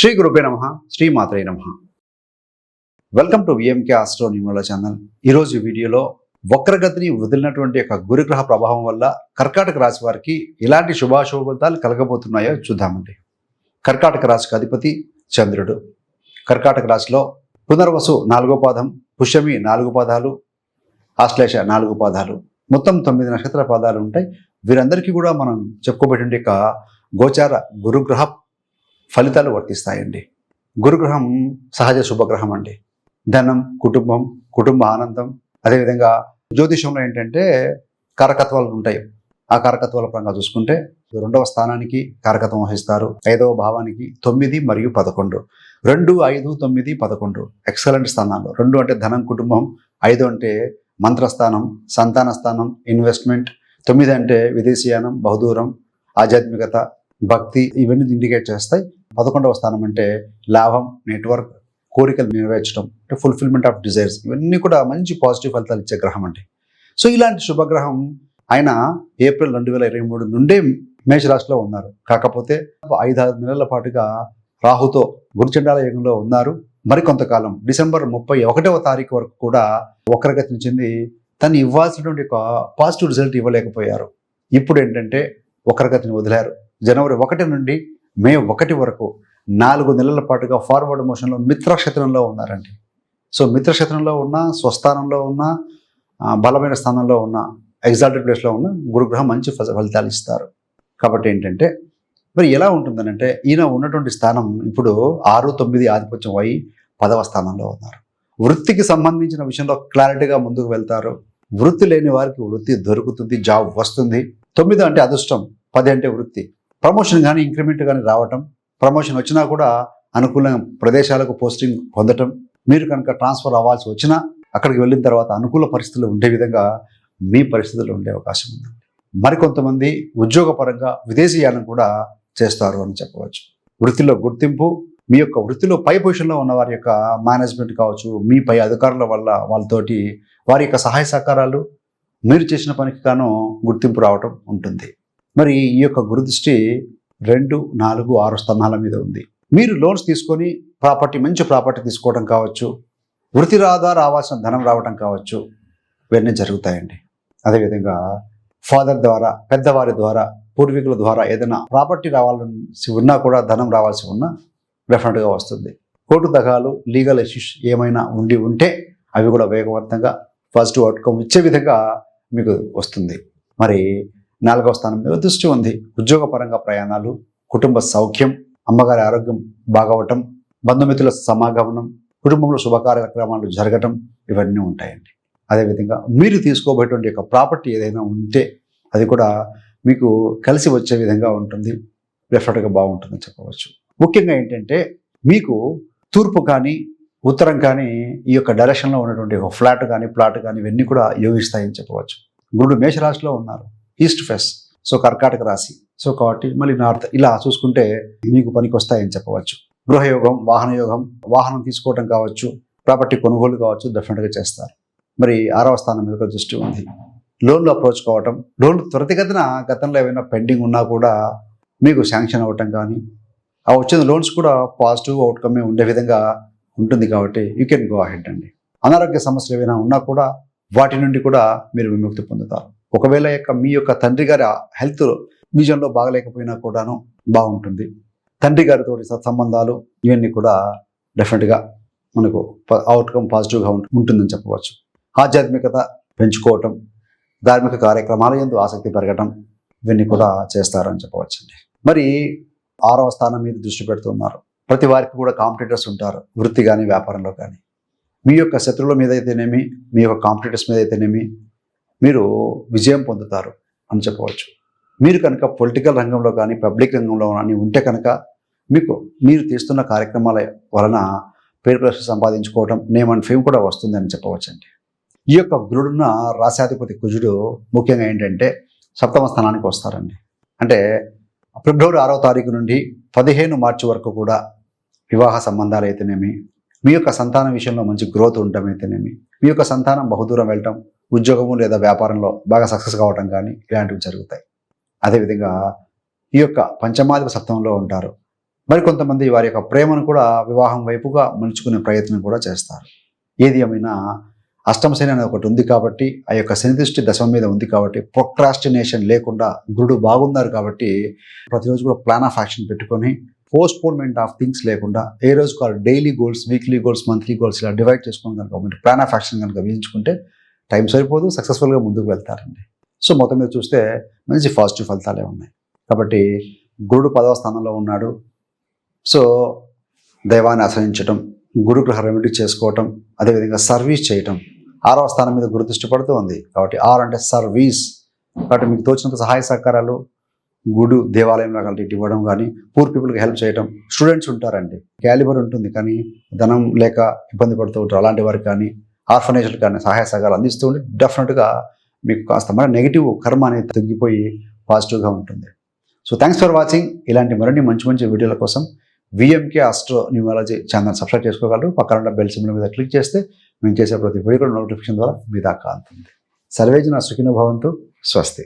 శ్రీ గురుపే నమ శ్రీ మాత్రే నమ. Welcome to VMK astro numerology channel ఈరోజు వీడియోలో వక్రగతిని వదిలినటువంటి యొక్క గురుగ్రహ ప్రభావం వల్ల కర్కాటక రాశి వారికి ఎలాంటి శుభాశుభ ఫలితాలు కలగబోతున్నాయో చూద్దామండి. కర్కాటక రాశికి అధిపతి చంద్రుడు. కర్కాటక రాశిలో పునర్వసు నాలుగో పాదం పుష్యమి నాలుగు పాదాలు ఆశ్లేష నాలుగు పాదాలు. మొత్తం తొమ్మిది నక్షత్ర పాదాలు ఉంటాయి. వీరందరికీ కూడా మనం చెప్పుకోబెట్టిన యొక్క గోచార గురుగ్రహ ఫలితాలు వర్తిస్తాయండి. గురుగ్రహం సహజ శుభగ్రహం అండి. ధనం కుటుంబం కుటుంబ ఆనందం. అదేవిధంగా జ్యోతిషంలో ఏంటంటే కారకత్వాలు ఉంటాయి. ఆ కారకత్వాల పరంగా చూసుకుంటే రెండవ స్థానానికి కారకత్వం వహిస్తారు. ఐదవ భావానికి తొమ్మిది మరియు పదకొండు. రెండు ఐదు తొమ్మిది పదకొండు. ఎక్సలెంట్ స్థానాలు. రెండు అంటే ధనం కుటుంబం. ఐదు అంటే మంత్రస్థానం సంతాన స్థానం ఇన్వెస్ట్మెంట్ తొమ్మిది అంటే విదేశీయానం బహుదూరం ఆధ్యాత్మికత భక్తి ఇవన్నీ ఇండికేట్ చేస్తాయి. పదకొండవ స్థానం అంటే లాభం నెట్వర్క్ కోరికలు నెరవేర్చడం అంటే ఫుల్ఫిల్మెంట్ ఆఫ్ డిజైర్స్ ఇవన్నీ కూడా మంచి పాజిటివ్ ఫలితాలు ఇచ్చే గ్రహం అండి. సో ఇలాంటి శుభగ్రహం ఆయన ఏప్రిల్ రెండు వేల ఇరవై మూడు నుండే మేషరాశిలో ఉన్నారు. కాకపోతే ఐదారు నెలల పాటుగా రాహుతో గురుచండాల యుగంలో ఉన్నారు. మరికొంతకాలం డిసెంబర్ ముప్పై ఒకటవ తారీఖు వరకు కూడా వక్రగతిని చెంది తను ఇవ్వాల్సినటువంటి ఒక పాజిటివ్ రిజల్ట్ ఇవ్వలేకపోయారు. ఇప్పుడు ఏంటంటే వక్రగతిని వదిలారు. జనవరి ఒకటి నుండి మే ఒకటి వరకు నాలుగు నెలల పాటుగా ఫార్వర్డ్ మోషన్లో మిత్రక్షేత్రంలో ఉన్నారండి. సో మిత్రక్షేత్రంలో ఉన్న స్వస్థానంలో ఉన్న బలమైన స్థానంలో ఉన్న ఎగ్జాల్టెడ్ ప్లేస్లో ఉన్న గురుగ్రహం మంచి ఫలితాలు ఇస్తారు. కాబట్టి ఏంటంటే మరి ఎలా ఉంటుందనంటే ఈయన ఉన్నటువంటి స్థానం ఇప్పుడు ఆరు తొమ్మిది ఆధిపత్యం అయి పదవ స్థానంలో ఉన్నారు. వృత్తికి సంబంధించిన విషయంలో క్లారిటీగా ముందుకు వెళ్తారు. వృత్తి లేని వారికి వృత్తి దొరుకుతుంది జాబ్ వస్తుంది. తొమ్మిది అంటే అదృష్టం పది అంటే వృత్తి. ప్రమోషన్ కానీ ఇంక్రిమెంట్ కానీ రావటం ప్రమోషన్ వచ్చినా కూడా అనుకూల ప్రదేశాలకు పోస్టింగ్ పొందటం మీరు కనుక ట్రాన్స్ఫర్ అవ్వాల్సి వచ్చినా అక్కడికి వెళ్ళిన తర్వాత అనుకూల పరిస్థితులు ఉండే విధంగా మీ పరిస్థితులు ఉండే అవకాశం ఉంది. మరికొంతమంది ఉద్యోగపరంగా విదేశీయానం కూడా చేస్తారు అని చెప్పవచ్చు. వృత్తిలో గుర్తింపు మీ యొక్క వృత్తిలో పై పొజిషన్లో ఉన్న వారి యొక్క మేనేజ్మెంట్ కావచ్చు మీ పై అధికారుల వల్ల వాళ్ళతోటి వారి యొక్క సహాయ సహకారాలు మీరు చేసిన పనికి గాను గుర్తింపు రావటం ఉంటుంది. మరి ఈ యొక్క గురుదృష్టి రెండు నాలుగు ఆరు స్థానాల మీద ఉంది. మీరు లోన్స్ తీసుకొని ప్రాపర్టీ మంచి ప్రాపర్టీ తీసుకోవడం కావచ్చు వృత్తి రాదా రావాల్సిన ధనం రావడం కావచ్చు ఇవన్నీ జరుగుతాయండి. అదేవిధంగా ఫాదర్ ద్వారా పెద్దవారి ద్వారా పూర్వీకుల ద్వారా ఏదైనా ప్రాపర్టీ రావాల్సి ఉన్నా కూడా ధనం రావాల్సి ఉన్నా డెఫినెట్గా వస్తుంది. కోర్టు దగాలు లీగల్ ఇష్యూస్ ఏమైనా ఉండి ఉంటే అవి కూడా వేగవంతంగా పాజిటివ్ అవుట్కమ్ ఇచ్చే విధంగా మీకు వస్తుంది. మరి నాలుగవ స్థానం మీద దృష్టి ఉంది. ఉద్యోగపరంగా ప్రయాణాలు కుటుంబ సౌఖ్యం అమ్మగారి ఆరోగ్యం బాగవటం బంధుమిత్రుల సమాగమనం కుటుంబంలో శుభ కార్యక్రమాలు జరగటం ఇవన్నీ ఉంటాయండి. అదేవిధంగా మీరు తీసుకోబోయేటువంటి యొక్క ప్రాపర్టీ ఏదైనా ఉంటే అది కూడా మీకు కలిసి వచ్చే విధంగా ఉంటుంది. డెఫినెట్గా బాగుంటుందని చెప్పవచ్చు. ముఖ్యంగా ఏంటంటే మీకు తూర్పు కానీ ఉత్తరం కానీ ఈ యొక్క డైరెక్షన్లో ఉన్నటువంటి ఒక ఫ్లాట్ కానీ ప్లాట్ కానీ ఇవన్నీ కూడా యోగిస్తాయని చెప్పవచ్చు. గురుడు మేషరాశిలో ఉన్నారు. ఈస్ట్ ఫెస్. సో కర్కాటక రాశి సో కాబట్టి మళ్ళీ నార్త్. ఇలా చూసుకుంటే మీకు పనికి వస్తాయని చెప్పవచ్చు. గృహయోగం వాహనయోగం వాహనం తీసుకోవడం కావచ్చు ప్రాపర్టీ కొనుగోలు కావచ్చు డెఫినెట్గా చేస్తారు. మరి ఆరవ స్థానం మీద దృష్టి ఉంది. లోన్లు అప్రోచ్ కావటం లోన్లు త్వరితగతిన గతంలో ఏమైనా పెండింగ్ ఉన్నా కూడా మీకు శాంక్షన్ అవ్వటం కానీ ఆ వచ్చిన లోన్స్ కూడా పాజిటివ్ అవుట్కమే ఉండే విధంగా ఉంటుంది కాబట్టి యూ కెన్ గో అహెడ్ అండి. అనారోగ్య సమస్యలు ఏమైనా ఉన్నా కూడా వాటి నుండి కూడా మీరు విముక్తి పొందుతారు. ఒకవేళ యొక్క మీ యొక్క తండ్రి గారి హెల్త్ విజన్లో బాగలేకపోయినా కూడాను బాగుంటుంది. తండ్రి గారితో సత్సంబంధాలు ఇవన్నీ కూడా డెఫినెట్గా మనకు అవుట్కమ్ పాజిటివ్గా ఉంటుందని చెప్పవచ్చు. ఆధ్యాత్మికత పెంచుకోవటం ధార్మిక కార్యక్రమాల ఎందు ఆసక్తి పెరగటం ఇవన్నీ కూడా చేస్తారని చెప్పవచ్చండి. మరి ఆరవ స్థానం మీద దృష్టి పెడుతున్నారు. ప్రతి వారికి కూడా కాంపిటేటర్స్ ఉంటారు వృత్తి కానీ వ్యాపారంలో కానీ మీ యొక్క శత్రువుల మీద అయితేనేమి మీ యొక్క కాంపిటేటర్స్ మీద అయితేనేమి మీరు విజయం పొందుతారు అని చెప్పవచ్చు. మీరు కనుక పొలిటికల్ రంగంలో కానీ పబ్లిక్ రంగంలో కానీ ఉంటే కనుక మీకు మీరు తీస్తున్న కార్యక్రమాల వలన పేరు ప్రశ్న సంపాదించుకోవడం నేమ్ అండ్ ఫేమ్ కూడా వస్తుందని చెప్పవచ్చండి. ఈ యొక్క గురుడున్న రాశాధిపతి కుజుడు ముఖ్యంగా ఏంటంటే సప్తమ స్థానానికి వస్తారండి. అంటే ఫిబ్రవరి ఆరో తారీఖు నుండి పదిహేను మార్చి వరకు కూడా వివాహ సంబంధాలు అయితేనేమి మీ యొక్క సంతానం విషయంలో మంచి గ్రోత్ ఉండటం అయితేనేమి మీ యొక్క సంతానం బహుదూరం వెళ్ళటం ఉద్యోగము లేదా వ్యాపారంలో బాగా సక్సెస్ కావటం కానీ ఇలాంటివి జరుగుతాయి. అదేవిధంగా ఈ యొక్క పంచమాధిప సప్తంలో ఉంటారు. మరి కొంతమంది వారి యొక్క ప్రేమను కూడా వివాహం వైపుగా మలుచుకునే ప్రయత్నం కూడా చేస్తారు. ఏది ఏమైనా అష్టమశని అనేది ఒకటి ఉంది కాబట్టి ఆ యొక్క శని దృష్టి దశమ మీద ఉంది కాబట్టి ప్రొక్రాస్టినేషన్ లేకుండా గురుడు బాగున్నారు కాబట్టి ప్రతిరోజు కూడా ప్లాన్ ఆఫ్ యాక్షన్ పెట్టుకొని పోస్ట్పోన్మెంట్ ఆఫ్ థింగ్స్ లేకుండా ఏ రోజు కాదు daily goals weekly goals monthly goals ఇలా డివైడ్ చేసుకొని కనుక ప్లాన్ ఆఫ్ యాక్షన్ కనుక వేయించుకుంటే టైం సరిపోదు సక్సెస్ఫుల్గా ముందుకు వెళ్తారండి. సో మొత్తం మీద చూస్తే మంచి పాజిటివ్ ఫలితాలే ఉన్నాయి. కాబట్టి గురుడు పదవ స్థానంలో ఉన్నాడు. సో దైవాన్ని ఆశ్రయించటం గురుగ్రహ రెమెడీ చేసుకోవటం అదేవిధంగా సర్వీస్ చేయటం ఆరవ స్థానం మీద గురు దృష్టి పడుతూ ఉంది. కాబట్టి ఆర్ అంటే సర్వీస్ కాబట్టి మీకు తోచినంత సహాయ సహకారాలు గుడు దేవాలయంలో కలిసి ఇవ్వడం కానీ పూర్ పీపుల్కి హెల్ప్ చేయడం స్టూడెంట్స్ ఉంటారండి. క్యాలిబర్ ఉంటుంది కానీ ధనం లేక ఇబ్బంది పడుతూ ఉంటారు. అలాంటి వారికి కానీ ఆర్ఫనేజ్లకు కానీ సహాయ సహకారాలు అందిస్తూ ఉంటే డెఫినెట్గా మీకు కాస్త మన నెగిటివ్ కర్మ అనేది తగ్గిపోయి పాజిటివ్గా ఉంటుంది. సో థ్యాంక్స్ ఫర్ వాచింగ్ ఇలాంటి మరిన్ని మంచి మంచి వీడియోల కోసం VMK astro numerology channel subscribe చేసుకోగలరు. పక్కన ఉన్న బెల్ సింబల్ మీద క్లిక్ చేస్తే మేము చేసే ప్రతి వీడియో నోటిఫికేషన్ ద్వారా మీ దాకా అందుతుంది సర్వేజన సుఖిన భవంతు. స్వస్తి.